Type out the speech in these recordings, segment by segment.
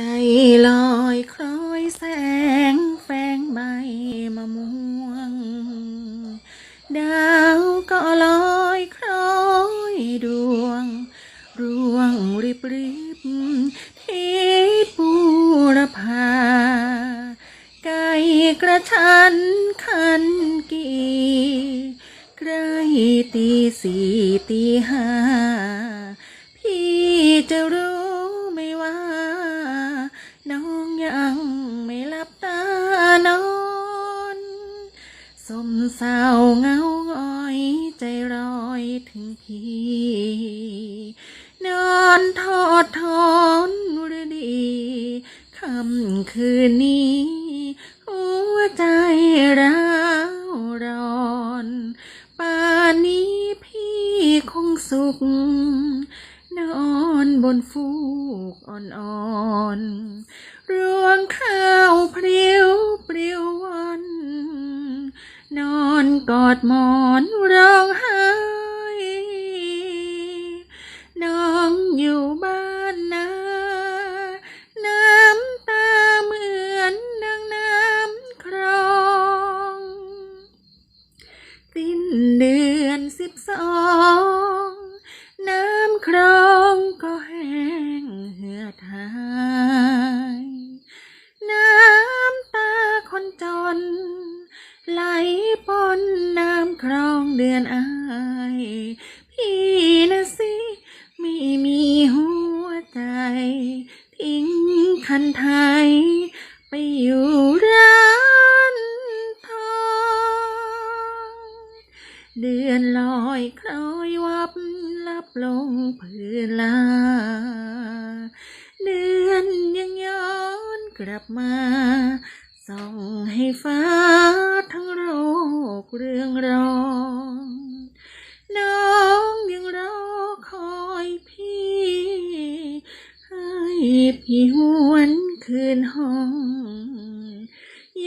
ใจลอยคล้อยแสงแฝงใบมะม่วง ดาวก็ลอยคล้อยดวง ร่วงริบริบที่ปูรพาไก่กระชันขันกีใกล้ตีสี่ตีห้าพี่จะรู้ เศร้าเหงาอ้อยใจรอยถึงพี่ นอนทอดทอนรดีคำคืนนี้ หัวใจร้าวร้อนป่านนี้พี่คงสุข นอนบนฟูกอ่อนๆรวงข้า อดหมอนร้องไห้น้องอยู่บ้านนาน้ำตาเหมือนดังน้ำครองสิ้นเดือนสิบสอง ปนน้ำครองเดือนอายพี่นะสิไม่มีหัวใจ ทิ้งคันไทย ไปอยู่ร้านทองเดือนลอยคล้อยวับลับลงพื้นลา เดือนยังย้อนกลับมาส่องให้ฟ้า เรื่องร้องน้องยังรอคอยพี่ ให้พี่หวนคืนห้อง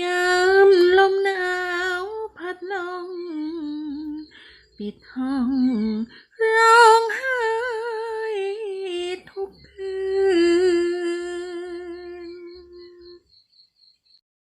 ยามลมหนาวพัดลงปิดห้องรอ